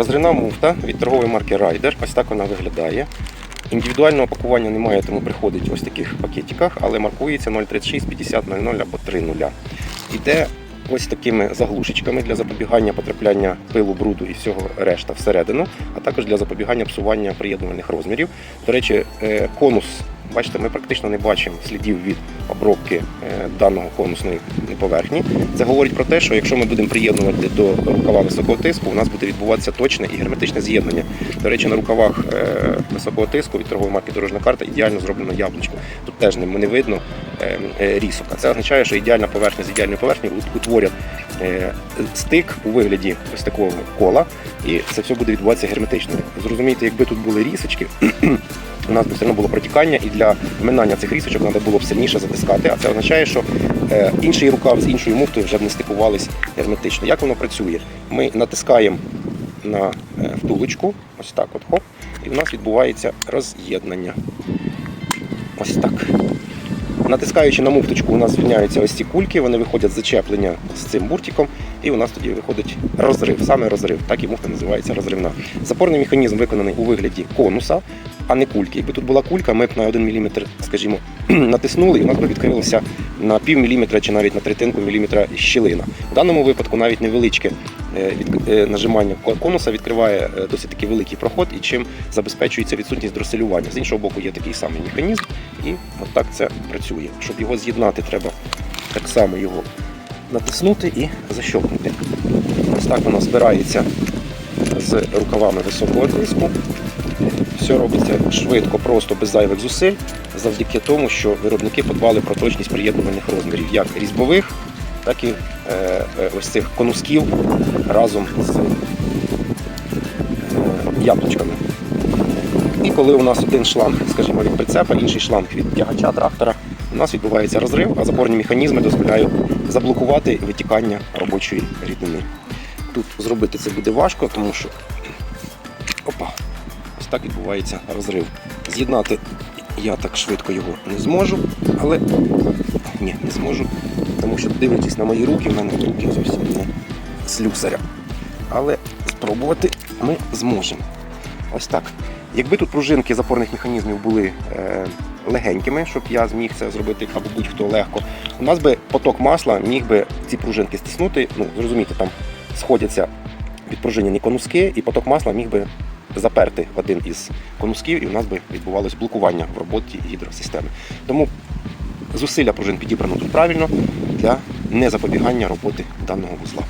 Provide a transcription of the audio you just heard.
Розривна муфта від торгової марки Ryder. Ось так вона виглядає. Індивідуального пакування немає, тому приходить ось таких пакетиках, але маркується 036, 50, 00 або 30. Іде ось такими заглушечками для запобігання потрапляння пилу, бруду і всього решта всередину, а також для запобігання псування приєднувальних розмірів. До речі, е, конус. Бачите, ми практично не бачимо слідів від обробки е, даного конусної поверхні. Це говорить про те, що якщо ми будемо приєднувати до рукава високого тиску, у нас буде відбуватися точне і герметичне з'єднання. До речі, на рукавах е, високого тиску від торгової марки дорожна карта ідеально зроблено яблучко. Тут теж не видно е, е, рісока. Це означає, що ідеальна поверхня з ідеальної поверхні утворять стик у вигляді ось такого кола, і це все буде відбуватися герметично. Зрозумійте, якби тут були рісочки. У нас би все одно було протікання, і для вминання цих рісочок треба було б сильніше затискати. А це означає, що е, інший рукав з іншою муфтою вже б не стикувались герметично. Як воно працює? Ми натискаємо на е, втулочку, ось так от хоп, і у нас відбувається роз'єднання. Ось так. Натискаючи на муфточку, у нас звільняються ось ці кульки, вони виходять з зачеплення з цим буртиком, і у нас тоді виходить розрив, саме розрив. Так і муфта називається розривна. Запорний механізм виконаний у вигляді конуса, а не кульки. Якби тут була кулька, ми б на 1 мм, скажімо, натиснули, і у нас би відкрилося на пів міліметра чи навіть на третинку міліметра щілина. В даному випадку навіть невеличке е, е, нажимання конуса відкриває е, досить таки великий проход, і чим забезпечується відсутність дроселювання. З іншого боку, є такий самий механізм, і так це працює. Щоб його з'єднати, треба так само його натиснути і защелкнути. Ось так воно збирається з рукавами високого тиску. Все робиться швидко, просто без зайвих зусиль, завдяки тому, що виробники подбали про точність приєднувальних розмірів, як різьбових, так і е, е, ось цих конусків разом з е, яблучками. І коли у нас один шланг, скажімо, від прицепа, інший шланг від тягача трактора, у нас відбувається розрив, а запорні механізми дозволяють заблокувати витікання робочої рідини. Тут зробити це буде важко, тому що так відбувається розрив. З'єднати я так швидко його не зможу, але ні, не зможу, тому що дивлячись на мої руки, в мене руки зовсім не слюсаря. Але спробувати ми зможемо. Ось так. Якби тут пружинки запорних механізмів були е, легенькими, щоб я зміг це зробити або будь-хто легко, у нас би поток масла міг би ці пружинки стиснути. Ну, зрозумійте, там сходяться відпружинені конуски, і поток масла міг би заперти один із конусків, і у нас би відбувалось блокування в роботі гідросистеми. Тому зусилля пружин підібрано тут правильно для незапобігання роботи даного вузла.